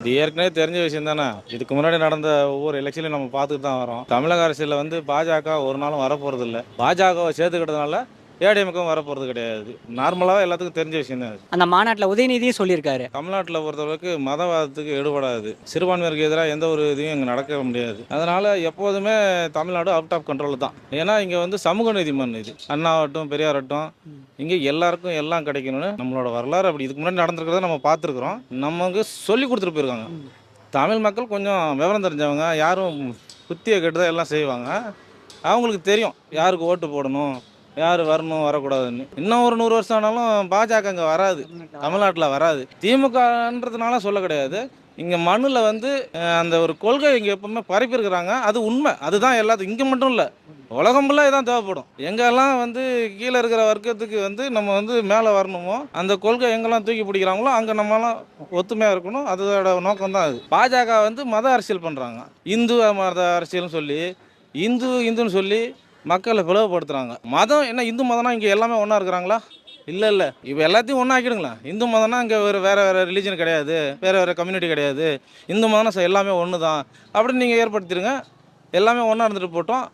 இது ஏற்கனவே தெரிஞ்ச விஷயம் தானே? இதுக்கு முன்னாடி நடந்த ஒவ்வொரு எலெக்ஷன்லையும் நம்ம பார்த்துட்டு தான் வரோம். தமிழக அரசியலில் வந்து பாஜக ஒரு நாளும் வரப்போகிறது இல்லை பாஜகவை சேர்த்துக்கிட்டதுனால ஏடிஎம்க்கும் வரப்போகிறது கிடையாது. நார்மலாக எல்லாத்துக்கும் தெரிஞ்ச விஷயம் தான் அந்த மாநாட்டில் உதயநிதியும் சொல்லியிருக்காரு. தமிழ்நாட்டில் பொறுத்தளவுக்கு மதவாதத்துக்கு எடுபடாது சிறுபான்மையருக்கு எதிராக எந்த ஒரு இதையும் இங்கே நடக்க முடியாது. அதனால் எப்போதுமே தமிழ்நாடு அவுட் ஆஃப் கண்ட்ரோல் தான். ஏன்னா இங்கே வந்து சமூக நீதி மண் இது. அண்ணாவட்டும் பெரியாரட்டும் இங்கே எல்லாருக்கும் எல்லாம் கிடைக்கணும்னு நம்மளோட வரலாறு அப்படி. இதுக்கு முன்னாடி நடந்திருக்கிறத நம்ம பார்த்துருக்குறோம். நமக்கு சொல்லி கொடுத்துட்டு போயிருக்காங்க. தமிழ் மக்கள் கொஞ்சம் விவரம் தெரிஞ்சவங்க. யாரும் குத்தியை கெட்டு எல்லாம் செய்வாங்க. அவங்களுக்கு தெரியும் யாருக்கு ஓட்டு போடணும். யார் வரணும் வரக்கூடாதுன்னு. இன்னும் ஒரு நூறு வருஷம் ஆனாலும் பாஜக இங்கே வராது. தமிழ்நாட்டில் வராது. திமுகன்றதுனால சொல்ல கிடையாது. இங்கே மண்ணில் வந்து அந்த ஒரு கொள்கை இங்கே எப்பவுமே பரப்பியிருக்கிறாங்க. அது உண்மை. அதுதான் எல்லாத்துக்கும். இங்கே மட்டும் இல்லை. உலகம் ஃபுல்லாக இதான் தேவைப்படும். எங்கெல்லாம் வந்து கீழே இருக்கிற வர்க்கத்துக்கு வந்து நம்ம வந்து மேலே வரணுமோ அந்த கொள்கை எங்கெல்லாம் தூக்கி பிடிக்கிறாங்களோ அங்கே நம்மலாம் ஒத்துமையாக இருக்கணும். அதோட நோக்கம் தான் அது. பாஜக வந்து மத அரசியல் பண்ணுறாங்க இந்து மத அரசியல்னு சொல்லி இந்து இந்துன்னு சொல்லி மக்களை பிளவுபடுத்துகிறாங்க மதம் என்ன இந்து மதம்னா இங்கே எல்லாமே ஒன்றா இருக்கிறாங்களா? இல்லை இல்லை. இப்போ எல்லாத்தையும் ஒன்றா ஆக்கிடுங்களா? இந்து மதம்னா இங்கே வேறு வேறு வேறு ரிலீஜன் கிடையாது. வேறு வேறு கம்யூனிட்டி கிடையாது. இந்து மதம்னா எல்லாமே ஒன்று தான் அப்படின்னு நீங்கள் ஏற்படுத்திடுங்க. எல்லாமே ஒன்றா இருந்துட்டு போட்டோம்.